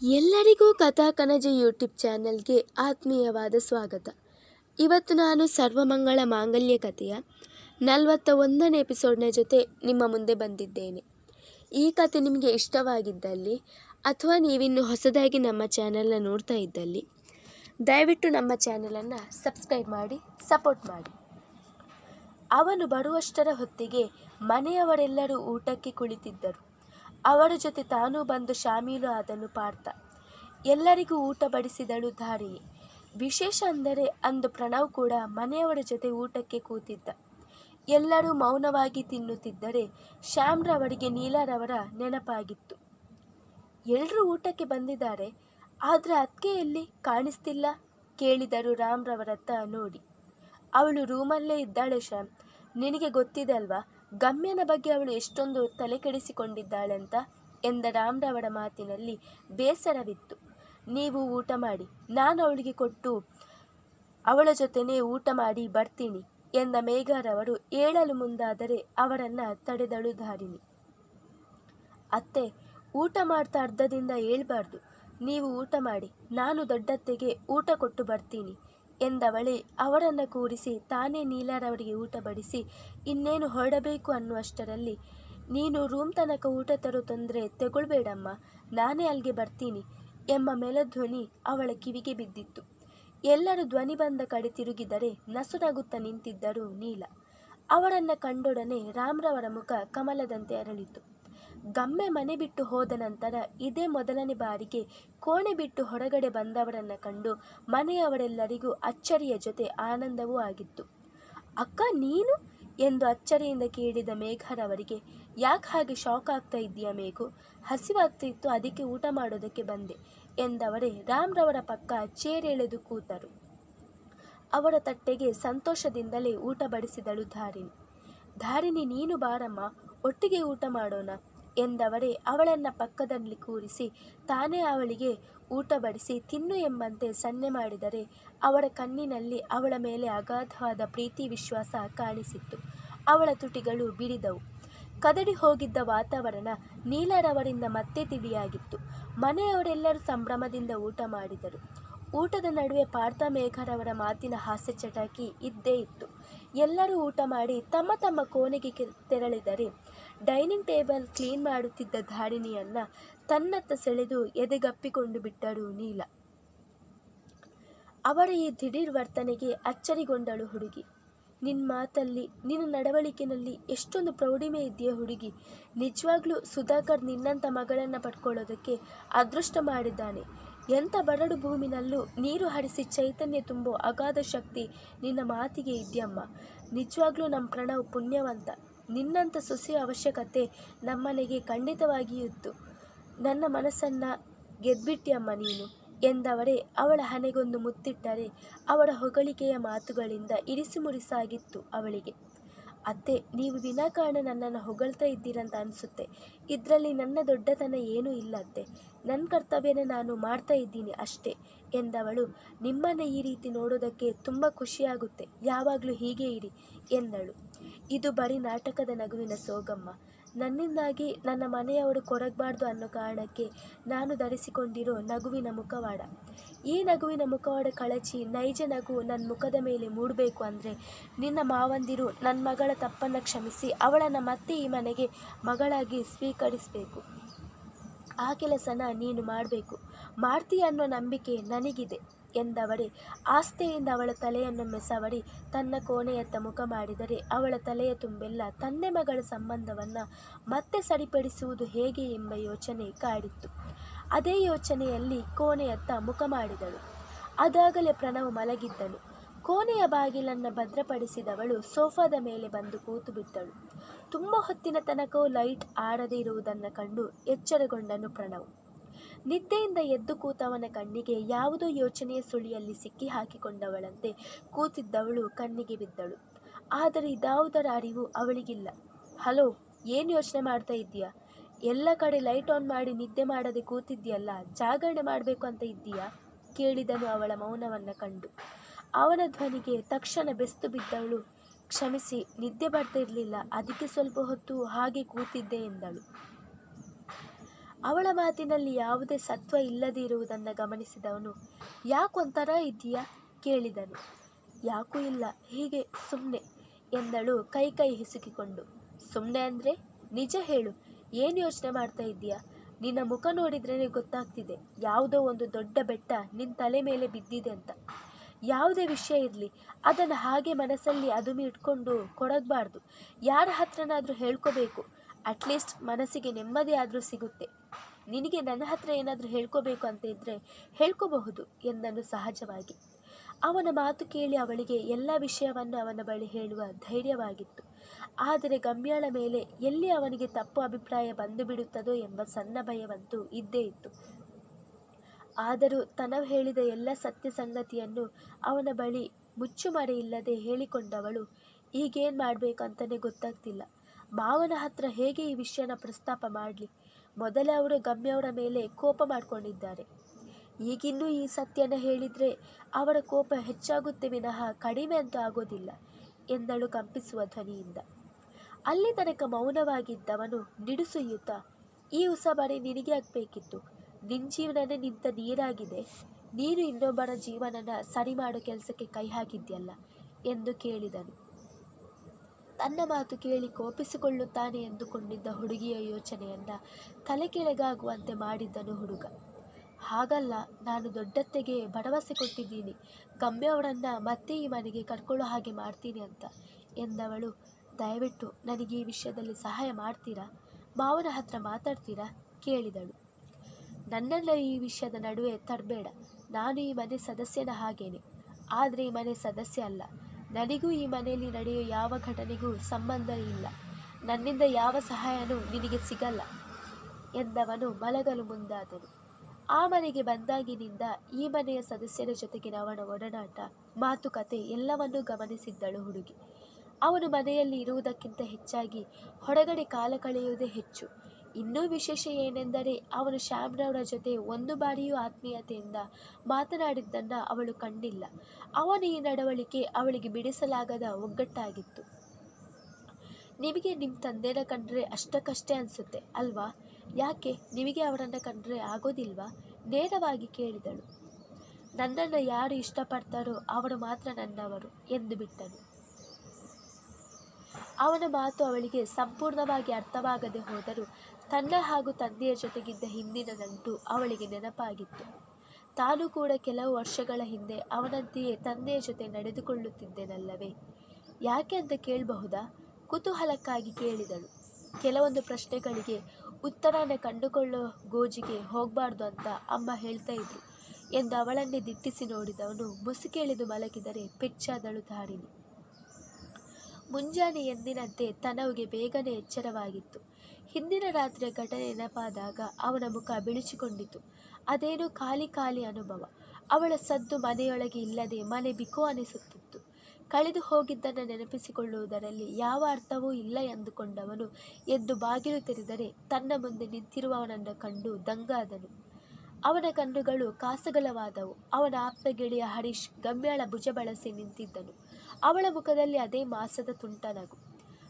ಎಲ್ಲರಿಗೂ ಕಥಾ ಕನಜ ಯೂಟ್ಯೂಬ್ ಚಾನೆಲ್ಗೆ ಆತ್ಮೀಯವಾದ ಸ್ವಾಗತ. ಇವತ್ತು ನಾನು ಸರ್ವಮಂಗಳ ಮಾಂಗಲ್ಯ ಕಥೆಯ ನಲವತ್ತ ಒಂದನೇ ಎಪಿಸೋಡ್ನ ಜೊತೆ ನಿಮ್ಮ ಮುಂದೆ ಬಂದಿದ್ದೇನೆ. ಈ ಕತೆ ನಿಮಗೆ ಇಷ್ಟವಾಗಿದ್ದಲ್ಲಿ ಅಥವಾ ನೀವಿನ್ನು ಹೊಸದಾಗಿ ನಮ್ಮ ಚಾನೆಲ್ನ ನೋಡ್ತಾ ಇದ್ದಲ್ಲಿ, ದಯವಿಟ್ಟು ನಮ್ಮ ಚಾನಲನ್ನು ಸಬ್ಸ್ಕ್ರೈಬ್ ಮಾಡಿ, ಸಪೋರ್ಟ್ ಮಾಡಿ. ಅವನು ಬರುವಷ್ಟರ ಹೊತ್ತಿಗೆ ಮನೆಯವರೆಲ್ಲರೂ ಊಟಕ್ಕೆ ಕುಳಿತಿದ್ದರು. ಅವರ ಜೊತೆ ತಾನೂ ಬಂದು ಶಾಮೀಲು ಆದನು ಪಾರ್ಥ. ಎಲ್ಲರಿಗೂ ಊಟ ಬಡಿಸಿದಳು ಧಾರಿಯೇ ವಿಶೇಷ ಅಂದರೆ ಅಂದು ಪ್ರಣವ್ ಕೂಡ ಮನೆಯವರ ಜೊತೆ ಊಟಕ್ಕೆ ಕೂತಿದ್ದ. ಎಲ್ಲರೂ ಮೌನವಾಗಿ ತಿನ್ನುತ್ತಿದ್ದರೆ ಶ್ಯಾಮ್ರವರಿಗೆ ನೀಲಾರವರ ನೆನಪಾಗಿತ್ತು. ಎಲ್ಲರೂ ಊಟಕ್ಕೆ ಬಂದಿದ್ದಾರೆ, ಆದರೆ ಅದಕ್ಕೆ ಎಲ್ಲಿ ಕಾಣಿಸ್ತಿಲ್ಲ ಕೇಳಿದರು ರಾಮ್ರವರತ್ತ ನೋಡಿ. ಅವಳು ರೂಮಲ್ಲೇ ಇದ್ದಾಳೆ ಶ್ಯಾಮ್. ನಿನಗೆ ಗೊತ್ತಿದೆ ಅಲ್ವಾ? ಗಮ್ಯನ ಬಗ್ಗೆ ಅವಳು ಎಷ್ಟೊಂದು ತಲೆ ಕೆಡಿಸಿಕೊಂಡಿದ್ದಾಳಂತ ಎಂದ ರಾಮ್ರವರ ಮಾತಿನಲ್ಲಿ ಬೇಸರವಿತ್ತು. ನೀವು ಊಟ ಮಾಡಿ, ನಾನು ಅವಳಿಗೆ ಕೊಟ್ಟು ಅವಳ ಜೊತೆನೇ ಊಟ ಮಾಡಿ ಬರ್ತೀನಿ ಎಂದ ಮೇಘರವರು ಏಳಲು ಮುಂದಾದರೆ ಅವರನ್ನು ತಡೆದಳು ಧಾರಿಣಿ. ಅತ್ತೆ, ಊಟ ಮಾಡ್ತಾ ಅರ್ಧದಿಂದ ಹೇಳ್ಬಾರ್ದು ನೀವು ಊಟ ಮಾಡಿ, ನಾನು ದೊಡ್ಡತ್ತೆಗೆ ಊಟ ಕೊಟ್ಟು ಬರ್ತೀನಿ. ಎಂದವಳೆ ಅವರನ್ನು ಕೂರಿಸಿ ತಾನೇ ನೀಲಾರವರಿಗೆ ಊಟ ಬಡಿಸಿ, ಇನ್ನೇನು ಹೊರಡಬೇಕು ಅನ್ನುವಷ್ಟರಲ್ಲಿ, ನೀನು ರೂಮ್ ತನಕ ಊಟ ತರೋ ತೊಂದರೆ ತಗೊಳ್ಬೇಡಮ್ಮ, ನಾನೇ ಅಲ್ಲಿಗೆ ಬರ್ತೀನಿ ಎಂಬ ಮೆಲಧ್ವನಿ ಅವಳ ಕಿವಿಗೆ ಬಿದ್ದಿತ್ತು. ಎಲ್ಲರೂ ಧ್ವನಿ ಬಂದ ಕಡೆ ತಿರುಗಿದರೆ ನಸುನಗುತ್ತಾ ನಿಂತಿದ್ದರು ನೀಲ. ಅವರನ್ನು ಕಂಡೊಡನೆ ರಾಮ್ರವರ ಮುಖ ಕಮಲದಂತೆ ಅರಳಿತು. ಗಮ್ಮೆ ಮನೆ ಬಿಟ್ಟು ಹೋದ ನಂತರ ಇದೇ ಮೊದಲನೇ ಬಾರಿಗೆ ಕೋಣೆ ಬಿಟ್ಟು ಹೊರಗಡೆ ಬಂದವರನ್ನು ಕಂಡು ಮನೆಯವರೆಲ್ಲರಿಗೂ ಅಚ್ಚರಿಯ ಜೊತೆ ಆನಂದವೂ ಆಗಿತ್ತು. ಅಕ್ಕ, ನೀನು? ಎಂದು ಅಚ್ಚರಿಯಿಂದ ಕೇಳಿದ ಮೇಘರವರಿಗೆ ಯಾಕೆ ಹಾಗೆ ಶಾಕ್ ಆಗ್ತಾ ಇದೆಯಾ ಮೇಘು? ಹಸಿವಾಗ್ತಾ ಇತ್ತು, ಅದಕ್ಕೆ ಊಟ ಮಾಡೋದಕ್ಕೆ ಬಂದೆ, ಎಂದವರೇ ರಾಮ್ರವರ ಪಕ್ಕ ಚೇರೆಳೆದು ಕೂತರು. ಅವರ ತಟ್ಟೆಗೆ ಸಂತೋಷದಿಂದಲೇ ಊಟ ಬಡಿಸಿದಳು ಧಾರಿಣಿ. ಧಾರಿಣಿ, ನೀನು ಬಾರಮ್ಮ, ಒಟ್ಟಿಗೆ ಊಟ ಮಾಡೋಣ ಎಂದವರೇ ಅವಳನ್ನ ಪಕ್ಕದಲ್ಲಿ ಕೂರಿಸಿ ತಾನೇ ಅವಳಿಗೆ ಊಟ ಬಡಿಸಿ ತಿನ್ನು ಎಂಬಂತೆ ಸನ್ನೆ ಮಾಡಿದರೆ ಅವಳ ಕಣ್ಣಿನಲ್ಲಿ ಅವಳ ಮೇಲೆ ಅಗಾಧವಾದ ಪ್ರೀತಿ ವಿಶ್ವಾಸ ಕಾಣಿಸಿತ್ತು. ಅವಳ ತುಟಿಗಳು ಬಿಡಿದವು ಕದಡಿ ಹೋಗಿದ್ದ ವಾತಾವರಣ ನೀಲರವರಿಂದ ಮತ್ತೆ ತಿಳಿಯಾಗಿತ್ತು ಮನೆಯವರೆಲ್ಲರೂ ಸಂಭ್ರಮದಿಂದ ಊಟ ಮಾಡಿದರು. ಊಟದ ನಡುವೆ ಪಾರ್ಥ ಮೇಘರವರ ಮಾತಿನ ಹಾಸ್ಯ ಚಟಾಕಿ ಇದ್ದೇ ಇತ್ತು. ಎಲ್ಲರೂ ಊಟ ಮಾಡಿ ತಮ್ಮ ತಮ್ಮ ಕೋಣೆಗೆ ತೆರಳಿದರೆ ಡೈನಿಂಗ್ ಟೇಬಲ್ ಕ್ಲೀನ್ ಮಾಡುತ್ತಿದ್ದ ಧಾರಿಣಿಯನ್ನ ತನ್ನತ್ತ ಸೆಳೆದು ಎದೆಗಪ್ಪಿಕೊಂಡು ಬಿಟ್ಟರು ನೀಲ. ಅವರ ಈ ದಿಢೀರ್ ವರ್ತನೆಗೆ ಅಚ್ಚರಿಗೊಂಡಳು ಹುಡುಗಿ. ನಿನ್ನ ಮಾತಲ್ಲಿ, ನಿನ್ನ ನಡವಳಿಕೆಯಲ್ಲಿ ಎಷ್ಟೊಂದು ಪ್ರೌಢಿಮೆ ಇದೆಯಾ ಹುಡುಗಿ. ನಿಜವಾಗ್ಲೂ ಸುಧಾಕರ್ ನಿನ್ನಂಥ ಮಗಳನ್ನು ಪಡ್ಕೊಳ್ಳೋದಕ್ಕೆ ಅದೃಷ್ಟ ಮಾಡಿದ್ದಾನೆ. ಎಂಥ ಬರಡು ಭೂಮಿನಲ್ಲೂ ನೀರು ಹರಿಸಿ ಚೈತನ್ಯ ತುಂಬೋ ಅಗಾಧ ಶಕ್ತಿ ನಿನ್ನ ಮಾತಿಗೆ ಇದೆಯಮ್ಮ. ನಿಜವಾಗ್ಲೂ ನಮ್ಮ ಪ್ರಣವ್ ಪುಣ್ಯವಂತ. ನಿನ್ನಂಥ ಸೊಸೆಯ ಅವಶ್ಯಕತೆ ನಮ್ಮನೆಗೆ ಖಂಡಿತವಾಗಿಯೂ ಇತ್ತು ನನ್ನ ಮನಸ್ಸನ್ನು ಗೆದ್ಬಿಟ್ಟಿಯಮ್ಮ ನೀನು? ಎಂದವರೇ ಅವಳ ಹಣೆಗೊಂದು ಮುತ್ತಿಟ್ಟರೆ ಅವಳ ಹೊಗಳಿಕೆಯ ಮಾತುಗಳಿಂದ ಇರಿಸು ಮುರಿಸಾಗಿತ್ತು ಅವಳಿಗೆ. ಅತ್ತೆ, ನೀವು ವಿನಾಕಾರಣ ನನ್ನನ್ನು ಹೊಗಳ್ತಾ ಇದ್ದೀರಂತ ಅನಿಸುತ್ತೆ. ಇದರಲ್ಲಿ ನನ್ನ ದೊಡ್ಡತನ ಏನೂ ಇಲ್ಲ ಅತ್ತೆ. ನನ್ನ ಕರ್ತವ್ಯನ ನಾನು ಮಾಡ್ತಾ ಇದ್ದೀನಿ ಅಷ್ಟೇ. ಎಂದವಳು, ನಿಮ್ಮನ್ನು ಈ ರೀತಿ ನೋಡೋದಕ್ಕೆ ತುಂಬ ಖುಷಿಯಾಗುತ್ತೆ, ಯಾವಾಗಲೂ ಹೀಗೆ ಇರಿ, ಎಂದಳು. ಇದು ಬರೀ ನಾಟಕದ ನಗುವಿನ ಸೋಗಮ್ಮ. ನನ್ನಿಂದಾಗಿ ನನ್ನ ಮನೆಯವರು ಕೊರಗಬಾರ್ದು ಅನ್ನೋ ಕಾರಣಕ್ಕೆ ನಾನು ಧರಿಸಿಕೊಂಡಿರೋ ನಗುವಿನ ಮುಖವಾಡ. ಈ ನಗುವಿನ ಮುಖವಾಡ ಕಳಚಿ ನೈಜ ನಗು ನನ್ನ ಮುಖದ ಮೇಲೆ ಮೂಡಬೇಕು ಅಂದರೆ ನಿನ್ನ ಮಾವಂದಿರು ನನ್ನ ಮಗಳ ತಪ್ಪನ್ನು ಕ್ಷಮಿಸಿ ಅವಳನ್ನು ಮತ್ತೆ ಈ ಮನೆಗೆ ಮಗಳಾಗಿ ಸ್ವೀಕರಿಸಬೇಕು. ಆ ಕೆಲಸನ ನೀನು ಮಾಡಬೇಕು. ಮಾಡ್ತೀಯ ಅನ್ನೋ ನಂಬಿಕೆ ನನಗಿದೆ ಎಂದವಳೆ. ಆಸ್ಥೆಯಿಂದ ಅವಳ ತಲೆಯನ್ನು ಮೆಸವಡಿ ತನ್ನ ಕೋಣೆಯತ್ತ ಮುಖ ಮಾಡಿದರೆ ಅವಳ ತಲೆಯ ತುಂಬೆಲ್ಲ. ತಂದೆ ಮಗಳ ಸಂಬಂಧವನ್ನು ಮತ್ತೆ ಸರಿಪಡಿಸುವುದು ಹೇಗೆ ಎಂಬ ಯೋಚನೆ ಕಾಡಿತ್ತು. ಅದೇ ಯೋಚನೆಯಲ್ಲಿ ಕೋಣೆಯತ್ತ ಮುಖ ಮಾಡಿದಳು. ಅದಾಗಲೇ ಪ್ರಣವ್ ಮಲಗಿದ್ದನು ಕೋಣೆಯ ಬಾಗಿಲನ್ನು ಭದ್ರಪಡಿಸಿದವಳು ಸೋಫಾದ ಮೇಲೆ ಬಂದು ಕೂತು ಬಿಟ್ಟಳು. ತುಂಬ ಹೊತ್ತಿನ ತನಕವೂ ಲೈಟ್ ಆಡದೇ ಇರುವುದನ್ನು ಕಂಡು ಎಚ್ಚರಗೊಂಡನು ಪ್ರಣವ್. ನಿದ್ದೆಯಿಂದ ಎದ್ದು ಕೂತವನ ಕಣ್ಣಿಗೆ ಯಾವುದೋ ಯೋಚನೆಯ ಸುಳಿಯಲ್ಲಿ ಸಿಕ್ಕಿ ಹಾಕಿಕೊಂಡವಳಂತೆ ಕೂತಿದ್ದವಳು ಕಣ್ಣಿಗೆ ಬಿದ್ದಳು. ಆದರೆ ಇದಾವುದರ ಅರಿವು ಅವಳಿಗಿಲ್ಲ. ಹಲೋ, ಏನು ಯೋಚನೆ ಮಾಡ್ತಾ ಇದ್ದೀಯಾ? ಎಲ್ಲ ಕಡೆ ಲೈಟ್ ಆನ್ ಮಾಡಿ ನಿದ್ದೆ ಮಾಡದೆ ಕೂತಿದ್ದೀಯಲ್ಲ, ಜಾಗರಣೆ ಮಾಡಬೇಕು ಅಂತ ಇದ್ದೀಯಾ? ಕೇಳಿದನು ಅವಳ ಮೌನವನ್ನು ಕಂಡು. ಅವನ ಧ್ವನಿಗೆ ತಕ್ಷಣ ಬೆಸ್ತು ಬಿದ್ದವಳು, ಕ್ಷಮಿಸಿ, ನಿದ್ದೆ ಬರ್ತಿರಲಿಲ್ಲ ಅದಕ್ಕೆ ಸ್ವಲ್ಪ ಹೊತ್ತು ಹಾಗೆ ಕೂತಿದ್ದೆ ಎಂದಳು. ಅವಳ ಮಾತಿನಲ್ಲಿ ಯಾವುದೇ ಸತ್ವ ಇಲ್ಲದೇ ಇರುವುದನ್ನು ಗಮನಿಸಿದವನು ಯಾಕೊಂಥರ ಇದೆಯಾ ಕೇಳಿದನು. ಯಾಕೂ ಇಲ್ಲ, ಹೀಗೆ ಸುಮ್ಮನೆ ಎಂದಳು ಕೈ ಕೈ ಹಿಸುಕಿಕೊಂಡು. ಸುಮ್ಮನೆ ಅಂದರೆ? ನಿಜ ಹೇಳು, ಏನು ಯೋಚನೆ ಮಾಡ್ತಾ ಇದ್ದೀಯಾ? ನಿನ್ನ ಮುಖ ನೋಡಿದ್ರೇ ಗೊತ್ತಾಗ್ತಿದೆ, ಯಾವುದೋ ಒಂದು ದೊಡ್ಡ ಬೆಟ್ಟ ನಿನ್ನ ತಲೆ ಮೇಲೆ ಬಿದ್ದಿದೆ ಅಂತ. ಯಾವುದೇ ವಿಷಯ ಇರಲಿ, ಅದನ್ನು ಹಾಗೆ ಮನಸ್ಸಲ್ಲಿ ಅದುಮಿ ಇಟ್ಕೊಂಡು ಕೊಡಗಬಾರ್ದು ಯಾರ ಹತ್ರನಾದರೂ ಹೇಳ್ಕೋಬೇಕು, ಅಟ್ಲೀಸ್ಟ್ ಮನಸ್ಸಿಗೆ ನೆಮ್ಮದಿ ಆದರೂ ಸಿಗುತ್ತೆ. ನಿನಗೆ ನನ್ನ ಹತ್ರ ಏನಾದರೂ ಹೇಳ್ಕೋಬೇಕು ಅಂತ ಇದ್ದರೆ ಹೇಳ್ಕೋಬಹುದು ಎಂದನು ಸಹಜವಾಗಿ. ಅವನ ಮಾತು ಕೇಳಿ ಅವಳಿಗೆ ಎಲ್ಲ ವಿಷಯವನ್ನು ಅವನ ಬಳಿ ಹೇಳುವ ಧೈರ್ಯವಾಗಿತ್ತು. ಆದರೆ ಗಮ್ಯಾಳ ಮೇಲೆ ಎಲ್ಲಿ ಅವನಿಗೆ ತಪ್ಪು ಅಭಿಪ್ರಾಯ ಬಂದು ಬಿಡುತ್ತದೋ ಎಂಬ ಸಣ್ಣ ಭಯವಂತೂ ಇದ್ದೇ ಇತ್ತು. ಆದರೂ ತನವು ಹೇಳಿದ ಎಲ್ಲ ಸತ್ಯ ಸಂಗತಿಯನ್ನು ಅವನ ಬಳಿ ಮುಚ್ಚುಮರೆ ಇಲ್ಲದೆ ಹೇಳಿಕೊಂಡವಳು, ಈಗೇನು ಮಾಡಬೇಕು ಅಂತಲೇ ಗೊತ್ತಾಗ್ತಿಲ್ಲ. ಮಾವನ ಹತ್ರ ಹೇಗೆ ಈ ವಿಷಯನ ಪ್ರಸ್ತಾಪ ಮಾಡಲಿ? ಮೊದಲೇ ಅವರು ಗಮ್ಯವರ ಮೇಲೆ ಕೋಪ ಮಾಡಿಕೊಂಡಿದ್ದಾರೆ. ಈಗಿನ್ನೂ ಈ ಸತ್ಯನ ಹೇಳಿದರೆ ಅವರ ಕೋಪ ಹೆಚ್ಚಾಗುತ್ತೆ ವಿನಃ ಕಡಿಮೆ ಅಂತ ಆಗೋದಿಲ್ಲ ಎಂದಳು ಕಂಪಿಸುವ ಧ್ವನಿಯಿಂದ. ಅಲ್ಲಿ ತನಕ ಮೌನವಾಗಿದ್ದವನು ನಿಡುಸುಯ್ಯುತ್ತಾ ಈ ಉಸಬರಿ ನಿನಗೆ ಆಗಬೇಕಿತ್ತು. ನಿನ್ನ ಜೀವನನೇ ನಿಂತ ನೀರಾಗಿದೆ. ನೀನು ಇನ್ನೊಬ್ಬರ ಜೀವನನ ಸರಿ ಮಾಡೋ ಕೆಲಸಕ್ಕೆ ಕೈ ಹಾಕಿದ್ಯಲ್ಲ? ಎಂದು ಕೇಳಿದನು. ತನ್ನ ಮಾತು ಕೇಳಿ ಕೋಪಿಸಿಕೊಳ್ಳುತ್ತಾನೆ ಎಂದುಕೊಂಡಿದ್ದ ಹುಡುಗಿಯ ಯೋಚನೆಯನ್ನು ತಲೆ ಕೆಳಗಾಗುವಂತೆ ಮಾಡಿದ್ದನು ಹುಡುಗ. ಹಾಗಲ್ಲ, ನಾನು ದೊಡ್ಡತ್ತೆಗೆ ಭರವಸೆ ಕೊಟ್ಟಿದ್ದೀನಿ. ಗಮ್ಯ ಅವಳನ್ನು ಮತ್ತೆ ಈ ಮನೆಗೆ ಕರ್ಕೊಳ್ಳೋ ಹಾಗೆ ಮಾಡ್ತೀನಿ ಅಂತ ಎಂದವಳು. ದಯವಿಟ್ಟು ನನಗೆ ಈ ವಿಷಯದಲ್ಲಿ ಸಹಾಯ ಮಾಡ್ತೀರಾ? ಮಾವನ ಹತ್ರ ಮಾತಾಡ್ತೀರಾ? ಕೇಳಿದಳು. ನನ್ನನ್ನು ಈ ವಿಷಯದ ನಡುವೆ ತರಬೇಡ. ನಾನು ಈ ಮನೆ ಸದಸ್ಯನ ಹಾಗೇನೆ. ಆದರೆ ಈ ಮನೆ ಸದಸ್ಯ ಅಲ್ಲ. ನನಗೂ ಈ ಮನೆಯಲ್ಲಿ ನಡೆಯೋ ಯಾವ ಘಟನೆಗೂ ಸಂಬಂಧ ಇಲ್ಲ. ನನ್ನಿಂದ ಯಾವ ಸಹಾಯನೂ ನಿನಗೆ ಸಿಗಲ್ಲ, ಎಂದವನು ಮಲಗಲು ಮುಂದಾದನು. ಆ ಮನೆಗೆ ಬಂದಾಗಿನಿಂದ ಈ ಮನೆಯ ಸದಸ್ಯರ ಜೊತೆಗಿನ ಅವನ ಒಡನಾಟ, ಮಾತುಕತೆ ಎಲ್ಲವನ್ನೂ ಗಮನಿಸಿದ್ದಳು ಹುಡುಗಿ. ಅವನು ಮನೆಯಲ್ಲಿ ಇರುವುದಕ್ಕಿಂತ ಹೆಚ್ಚಾಗಿ ಹೊರಗಡೆ ಕಾಲ ಕಳೆಯುವುದೇ ಹೆಚ್ಚು. ಇನ್ನೂ ವಿಶೇಷ ಏನೆಂದರೆ ಅವನು ಶ್ಯಾಮ್ರವರ ಜೊತೆ ಒಂದು ಬಾರಿಯೂ ಆತ್ಮೀಯತೆಯಿಂದ ಮಾತನಾಡಿದ್ದನ್ನು ಅವಳು ಕಂಡಿಲ್ಲ. ಅವನ ಈ ನಡವಳಿಕೆ ಅವಳಿಗೆ ಬಿಡಿಸಲಾಗದ ಒಗ್ಗಟ್ಟಾಗಿತ್ತು. ನಿಮಗೆ ನಿಮ್ಮ ತಂದೆನ ಕಂಡ್ರೆ ಅಷ್ಟಕ್ಕಷ್ಟೇ ಅನಿಸುತ್ತೆ, ಅಲ್ವಾ? ಯಾಕೆ? ನಿಮಗೆ ಅವರನ್ನು ಕಂಡ್ರೆ ಆಗೋದಿಲ್ವಾ? ನೇರವಾಗಿ ಕೇಳಿದಳು. ನನ್ನನ್ನು ಯಾರು ಇಷ್ಟಪಡ್ತಾರೋ ಅವರು ಮಾತ್ರ ನನ್ನವರು ಎಂದು ಬಿಟ್ಟನು. ಅವನ ಮಾತು ಅವಳಿಗೆ ಸಂಪೂರ್ಣವಾಗಿ ಅರ್ಥವಾಗದೆ ಹೋದರೂ ತನ್ನ ಹಾಗೂ ತಂದೆಯ ಜೊತೆಗಿದ್ದ ಹಿಂದಿನ ನಂಟು ಅವಳಿಗೆ ನೆನಪಾಗಿತ್ತು. ತಾನು ಕೂಡ ಕೆಲವು ವರ್ಷಗಳ ಹಿಂದೆ ಅವನಂತೆಯೇ ತಂದೆಯ ಜೊತೆ ನಡೆದುಕೊಳ್ಳುತ್ತಿದ್ದೆನಲ್ಲವೇ? ಯಾಕೆ ಅಂತ ಕೇಳಬಹುದಾ? ಕುತೂಹಲಕ್ಕಾಗಿ ಕೇಳಿದಳು. ಕೆಲವೊಂದು ಪ್ರಶ್ನೆಗಳಿಗೆ ಉತ್ತರನ ಕಂಡುಕೊಳ್ಳೋ ಗೋಜಿಗೆ ಹೋಗಬಾರ್ದು ಅಂತ ಅಮ್ಮ ಹೇಳ್ತಾ ಇದ್ರು ಎಂದು ಅವಳನ್ನೇ ದಿಟ್ಟಿಸಿ ನೋಡಿದವನು ಮುಸುಕೇಳಿದು ಮಲಗಿದರೆ ಪೆಚ್ಚಾದಳು ಧಾರಿಣಿ. ಮುಂಜಾನೆ ಎಂದಿನಂತೆ ತನವಿಗೆ ಬೇಗನೆ ಎಚ್ಚರವಾಗಿತ್ತು. ಹಿಂದಿನ ರಾತ್ರಿಯ ಘಟನೆ ನೆನಪಾದಾಗ ಅವನ ಮುಖ ಬಿಳಿಚಿಕೊಂಡಿತು. ಅದೇನು ಖಾಲಿ ಖಾಲಿ ಅನುಭವ. ಅವಳ ಸದ್ದು ಮನೆಯೊಳಗೆ ಇಲ್ಲದೆ ಮನೆ ಬಿಕೋ ಅನಿಸುತ್ತಿತ್ತು. ಕಳೆದು ಹೋಗಿದ್ದನ್ನು ನೆನಪಿಸಿಕೊಳ್ಳುವುದರಲ್ಲಿ ಯಾವ ಅರ್ಥವೂ ಇಲ್ಲ ಎಂದುಕೊಂಡವನು ಎದ್ದು ಬಾಗಿಲು ತೆರೆದರೆ ತನ್ನ ಮುಂದೆ ನಿಂತಿರುವವನನ್ನು ಕಂಡು ದಂಗಾದನು. ಅವನ ಕಣ್ಣುಗಳು ಕಾಸಗಲವಾದವು ಅವನ ಆಪ್ತ ಗೆಳೆಯ ಹರೀಶ್ ಗಮ್ಯಾಳ ಭುಜ ಬಳಸಿ ನಿಂತಿದ್ದನು. ಅವಳ ಮುಖದಲ್ಲಿ ಅದೇ ಮಾಸದ ತುಂಟನಗು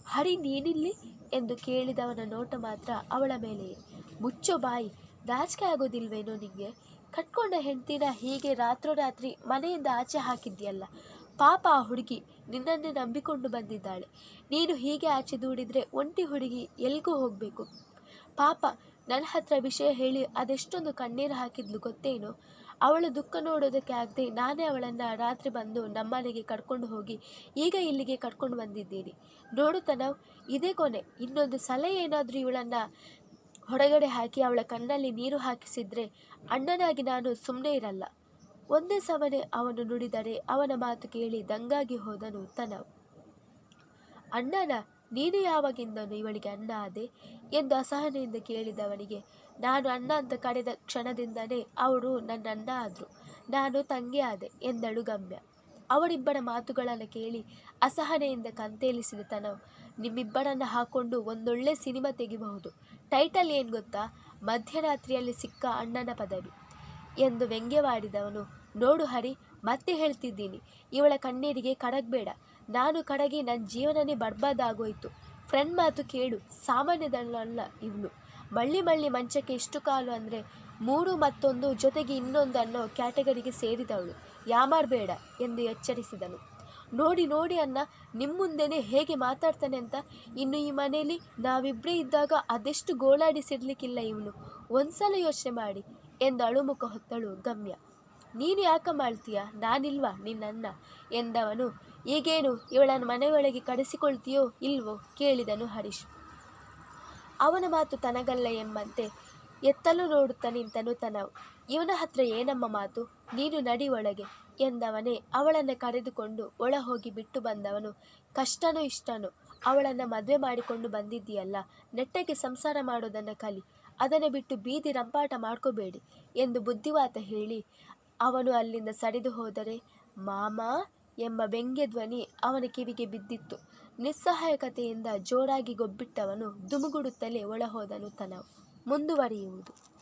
ಹರಿ, ನೀನಿಲ್ಲಿ? ಎಂದು ಕೇಳಿದವನ ನೋಟ ಮಾತ್ರ ಅವಳ ಮೇಲೆಯೇ ಮುಚ್ಚೋ ಬಾಯಿ ನಾಚಿಕೆ ಆಗೋದಿಲ್ವೇನೋ ನಿಂಗೆ? ಕಟ್ಕೊಂಡ ಹೆಂಡ್ತಿನ ಹೀಗೆ ರಾತ್ರೋರಾತ್ರಿ ಮನೆಯಿಂದ ಆಚೆ ಹಾಕಿದ್ಯಲ್ಲ? ಪಾಪ ಆ ಹುಡುಗಿ ನಿನ್ನನ್ನೇ ನಂಬಿಕೊಂಡು ಬಂದಿದ್ದಾಳೆ. ನೀನು ಹೀಗೆ ಆಚೆ ದೂಡಿದ್ರೆ ಒಂಟಿ ಹುಡುಗಿ ಎಲ್ಗೂ ಹೋಗಬೇಕು. ಪಾಪ ನನ್ನ ಹತ್ರ ವಿಷಯ ಹೇಳಿ ಅದೆಷ್ಟೊಂದು ಕಣ್ಣೀರು ಹಾಕಿದ್ಲು ಗೊತ್ತೇನು? ಅವಳ ದುಃಖ ನೋಡೋದಕ್ಕೆ ಆಗದೆ ನಾನೇ ಅವಳನ್ನು ರಾತ್ರಿ ಬಂದು ನಮ್ಮನೆಗೆ ಕರ್ಕೊಂಡು ಹೋಗಿ ಈಗ ಇಲ್ಲಿಗೆ ಕರ್ಕೊಂಡು ಬಂದಿದ್ದೀನಿ. ನೋಡು ತನವ್, ಇದೇ ಕೊನೆ. ಇನ್ನೊಂದು ಸಲ ಏನಾದರೂ ಇವಳನ್ನು ಹೊರಗಡೆ ಹಾಕಿ ಅವಳ ಕಣ್ಣಲ್ಲಿ ನೀರು ಹಾಕಿಸಿದರೆ ಅಣ್ಣನಾಗಿ ನಾನು ಸುಮ್ಮನೆ ಇರಲ್ಲ. ಒಂದೇ ಸವನೆ ಅವನು ನುಡಿದರೆ ಅವನ ಮಾತು ಕೇಳಿ ದಂಗಾಗಿ ಹೋದನು ತನವ್. ಅಣ್ಣನ ನೀನು ಯಾವಾಗಿಂದನು ಇವಳಿಗೆ ಅಣ್ಣ ಆದೆ ಎಂದು ಅಸಹನೆಯಿಂದ ಕೇಳಿದವನಿಗೆ, ನಾನು ಅಣ್ಣ ಅಂತ ಕರೆದ ಕ್ಷಣದಿಂದಲೇ ಅವರು ನನ್ನ ಅಣ್ಣ ಆದರು. ನಾನು ತಂಗಿ ಆದೆ, ಎಂದಳು ಗಮ್ಯ. ಅವರಿಬ್ಬರ ಮಾತುಗಳನ್ನು ಕೇಳಿ ಅಸಹನೆಯಿಂದ ಕಂತೇಲಿಸಿದ ತನವ್, ನಿಮ್ಮಿಬ್ಬರನ್ನು ಹಾಕೊಂಡು ಒಂದೊಳ್ಳೆ ಸಿನಿಮಾ ತೆಗಿಬಹುದು. ಟೈಟಲ್ ಏನು ಗೊತ್ತಾ? ಮಧ್ಯರಾತ್ರಿಯಲ್ಲಿ ಸಿಕ್ಕ ಅಣ್ಣನ ಪದವಿ. ಎಂದು ವ್ಯಂಗ್ಯವಾಡಿದವನು, ನೋಡು ಹರಿ, ಮತ್ತೆ ಹೇಳ್ತಿದ್ದೀನಿ. ಇವಳ ಕಣ್ಣೀರಿಗೆ ಕಡಗಬೇಡ. ನಾನು ಕಡೆಗೆ ನನ್ನ ಜೀವನನೇ ಬರ್ಬಾದಾಗೋಯ್ತು. ಫ್ರೆಂಡ್ ಮಾತು ಕೇಳು ಸಾಮಾನ್ಯದಲ್ಲ ಇವನು. ಮಳ್ಳಿ ಮಳ್ಳಿ ಮಂಚಕ್ಕೆ ಇಷ್ಟು ಕಾಲು ಅಂದರೆ ಮೂರು ಮತ್ತೊಂದು ಜೊತೆಗೆ ಇನ್ನೊಂದು ಅನ್ನೋ ಕ್ಯಾಟಗರಿಗೆ ಸೇರಿದವಳು. ಯಾಮಾರಬೇಡ ಎಂದು ಎಚ್ಚರಿಸಿದನು. ನೋಡಿ ನೋಡಿ ಅನ್ನ ನಿಮ್ಮ ಹೇಗೆ ಮಾತಾಡ್ತಾನೆ ಅಂತ. ಇನ್ನು ಈ ಮನೆಯಲ್ಲಿ ನಾವಿಬ್ಬರೇ ಇದ್ದಾಗ ಅದೆಷ್ಟು ಗೋಳಾಡಿಸಿರ್ಲಿಕ್ಕಿಲ್ಲ ಇವನು. ಒಂದ್ಸಲ ಯೋಚನೆ ಮಾಡಿ ಎಂದು ಅಳುಮುಖ ಹೊತ್ತಳು ಗಮ್ಯ. ನೀನು ಯಾಕೆ ಮಾಡ್ತೀಯ? ನಾನಿಲ್ವಾ ನಿನ್ನನ್ನ? ಎಂದವನು. ಈಗೇನು ಇವಳನ್ನು ಮನೆಯೊಳಗೆ ಕರೆಸಿಕೊಳ್ತೀಯೋ ಇಲ್ವೋ ಕೇಳಿದನು ಹರೀಶ್. ಅವನ ಮಾತು ತನಗಲ್ಲ ಎಂಬಂತೆ ಎತ್ತಲು ನೋಡುತ್ತಾ ನಿಂತನು ತನವು ಇವನ ಹತ್ರ ಏನಮ್ಮ ಮಾತು? ನೀನು ನಡಿ ಒಳಗೆ ಎಂದವನೇ ಅವಳನ್ನು ಕರೆದುಕೊಂಡು ಒಳ ಹೋಗಿ ಬಿಟ್ಟು ಬಂದವನು. ಕಷ್ಟನೋ ಇಷ್ಟನೋ ಅವಳನ್ನು ಮದುವೆ ಮಾಡಿಕೊಂಡು ಬಂದಿದ್ದೀಯಲ್ಲ, ನೆಟ್ಟಗೆ ಸಂಸಾರ ಮಾಡೋದನ್ನು ಕಲಿ, ಅದನ್ನು ಬಿಟ್ಟು ಬೀದಿ ರಂಪಾಟ ಮಾಡ್ಕೋಬೇಡಿ ಎಂದು ಬುದ್ಧಿವಾತ ಹೇಳಿ ಅವನು ಅಲ್ಲಿಂದ ಸರಿದು ಹೋದರೆ, ಮಾಮ ಎಂಬ ವ್ಯಂಗ್ಯ ಧ್ವನಿ ಅವನ ಕಿವಿಗೆ ಬಿದ್ದಿತ್ತು. ನಿಸ್ಸಹಾಯಕತೆಯಿಂದ ಜೋರಾಗಿ ಗೊಬ್ಬಿಟ್ಟವನು ದುಮುಗುಡುತ್ತಲೇ ಒಳಹೋದನು ತನವು. ಮುಂದುವರಿಯುವುದು.